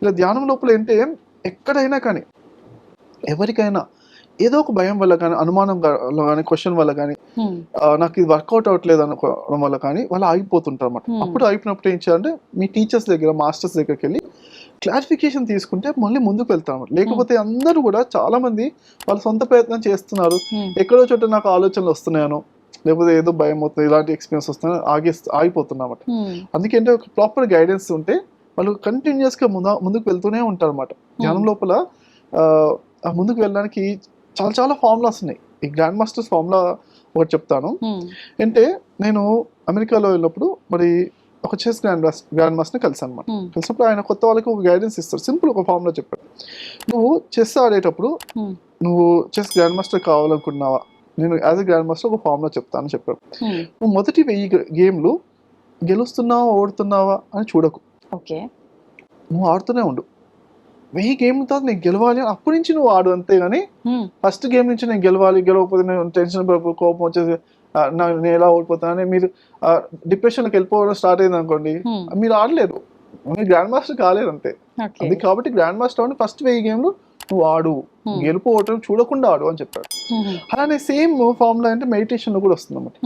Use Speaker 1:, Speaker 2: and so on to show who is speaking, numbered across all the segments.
Speaker 1: ఇలా ధ్యానం లోపల ఏంటి ఎక్కడైనా కానీ ఎవరికైనా ఏదో ఒక భయం వల్ల కానీ అనుమానం వల్ల కానీ క్వశ్చన్ వల్ల కానీ నాకు ఇది వర్కౌట్ అవ్వట్లేదు అనుకోవడం వల్ల కానీ వాళ్ళు ఆగిపోతుంటారు అనమాట
Speaker 2: Hmm.
Speaker 1: అప్పుడు ఆగిపోయినప్పుడు ఏం చేయాలంటే మీ టీచర్స్ దగ్గర మాస్టర్స్ దగ్గరికి వెళ్ళి క్లారిఫికేషన్ తీసుకుంటే మళ్ళీ ముందుకు వెళ్తాం అన్నమాట. లేకపోతే అందరూ కూడా చాలా మంది వాళ్ళ సొంత ప్రయత్నం చేస్తున్నారు. ఎక్కడో చోట నాకు ఆలోచనలు వస్తున్నాయనో లేకపోతే ఏదో భయం అవుతుంది ఇలాంటి ఎక్స్పీరియన్స్ వస్తున్నాయో ఆగి ఆగిపోతున్నమాట
Speaker 2: హ్మ్.
Speaker 1: అందుకంటే ఒక ప్రాపర్ గైడెన్స్ ఉంటే వాళ్ళు కంటిన్యూస్గా ముందు ముందుకు వెళ్తూనే ఉంటారు అనమాట ధ్యానం లోపల ఆ, ఆ ముందుకు వెళ్ళడానికి చాలా చాలా ఫార్ములాస్ ఉన్నాయి. ఈ గ్రాండ్ మాస్టర్స్ ఫార్ములా ఒకటి చెప్తాను. అంటే నేను అమెరికాలో వెళ్ళినప్పుడు మరి ఒక చెస్ గ్రాండ్ మాస్ గ్రాండ్ మాస్టర్ని కలిసాను అనమాట. కలిసినప్పుడు ఆయన కొత్త వాళ్ళకి ఒక గైడెన్స్ ఇస్తారు. సింపుల్ ఒక ఫార్ములా చెప్పాడు. నువ్వు చెస్ ఆడేటప్పుడు
Speaker 2: Hmm.
Speaker 1: నువ్వు చెస్ గ్రాండ్ మాస్టర్ కావాలనుకున్నావా? నేను యాజ్ ఎ గ్రాండ్ మాస్టర్ ఒక ఫార్ములా చెప్తాను చెప్పాడు. నువ్వు మొదటి వెయ్యి గేమ్లు గెలుస్తున్నావా ఓడుతున్నావా అని చూడకు.
Speaker 2: ఓకే
Speaker 1: నువ్వు ఆడుతూనే ఉండు వెయ్యి గేమ్ తర్వాత నీకు గెలవాలి అని అప్పటి నుంచి నువ్వు ఆడు అంతే కానీ. ఫస్ట్ గేమ్ నుంచి నేను గెలవాలి గెలవకపోతే నేను టెన్షన్ కోపం వచ్చేసి నేను ఎలా ఓడిపోతానని మీరు డిప్రెషన్కి వెళ్ళిపోవడం స్టార్ట్ అయింది అనుకోండి. మీరు ఆడలేరు మీరు గ్రాండ్ మాస్టర్ కాలేరు అంతే అది కాబట్టి గ్రాండ్ మాస్టర్ ఫస్ట్ వెయ్యి గేమ్లు నువ్వు ఆడు. గెలుపు ఓటం చూడకుండా ఆడు అని చెప్పాడు. అలానే సేమ్ ఫార్ములా అంటే మెడిటేషన్లో కూడా వస్తుంది అన్నమాట.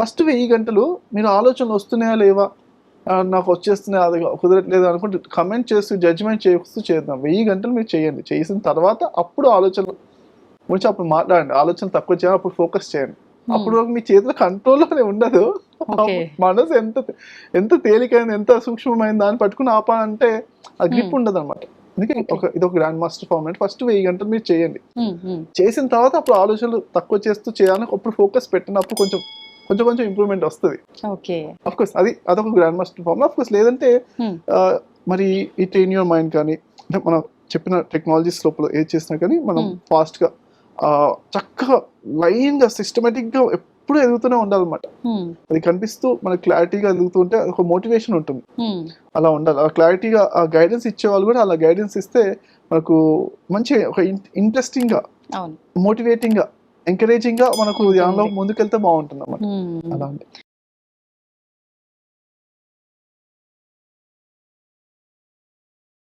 Speaker 1: ఫస్ట్ వెయ్యి గంటలు మీరు ఆలోచనలు వస్తున్నాయా లేవా నాకు వచ్చేస్తున్నాయి అది కుదరట్లేదు అనుకుంటే కమెంట్ చేస్తూ జడ్జిమెంట్ చేస్తూ చేద్దాం. వెయ్యి గంటలు మీరు చేయండి. చేసిన తర్వాత అప్పుడు ఆలోచనలు గురించి అప్పుడు మాట్లాడండి. ఆలోచన తక్కువ చేయాలి అప్పుడు ఫోకస్ చేయండి. అప్పుడు వరకు మీ చేతిలో కంట్రోల్లోనే ఉండదు. మనసు ఎంత ఎంత తేలికైంది ఎంత సూక్ష్మమైంది దాన్ని పట్టుకుని ఆపాలంటే ఆ గ్రిప్
Speaker 2: Hmm.
Speaker 1: ఉండదు అనమాట అందుకే ఒక ఇది ఒక గ్రాండ్ మాస్టర్ ఫార్మ్ అంటే ఫస్ట్ వెయ్యి గంటలు మీరు చేయండి.
Speaker 2: హ్మ్.
Speaker 1: చేసిన తర్వాత అప్పుడు ఆలోచనలు తక్కువ చేస్తూ చేయాలని అప్పుడు ఫోకస్ పెట్టినప్పుడు కొంచెం కొంచెం కొంచెం ఇంప్రూవ్మెంట్ వస్తుంది కోర్స్ అది అదొక grand master form of course లేదంటే. ఆ, మరి ఈ ట్రైన్ యువర్ మైండ్ కానీ అంటే మనం చెప్పిన టెక్నాలజీస్ లోపల ఏది చేసినా కానీ మనం
Speaker 2: Hmm.
Speaker 1: ఫాస్ట్గా ఆ, చక్కగా లైన్గా సిస్టమేటిక్గా ఎప్పుడు ఎదుగుతూనే ఉండాలన్నమాట
Speaker 2: హ్మ్.
Speaker 1: అది కనిపిస్తూ మనకి క్లారిటీగా ఎదుగుతుంటే ఒక మోటివేషన్ ఉంటుంది. అలా ఉండాలి ఆ క్లారిటీగా ఆ గైడెన్స్ ఇచ్చే వాళ్ళు కూడా అలా గైడెన్స్ ఇస్తే మనకు మంచి ఒక ఇంట్రెస్టింగ్గా మోటివేటింగ్గా ఎంకరేజింగ్గా మనకు. ధ్యానంలో ముందుకెళ్తే బాగుంటుంది అన్నమాట
Speaker 2: హ్మ్.
Speaker 1: అలా ఉంది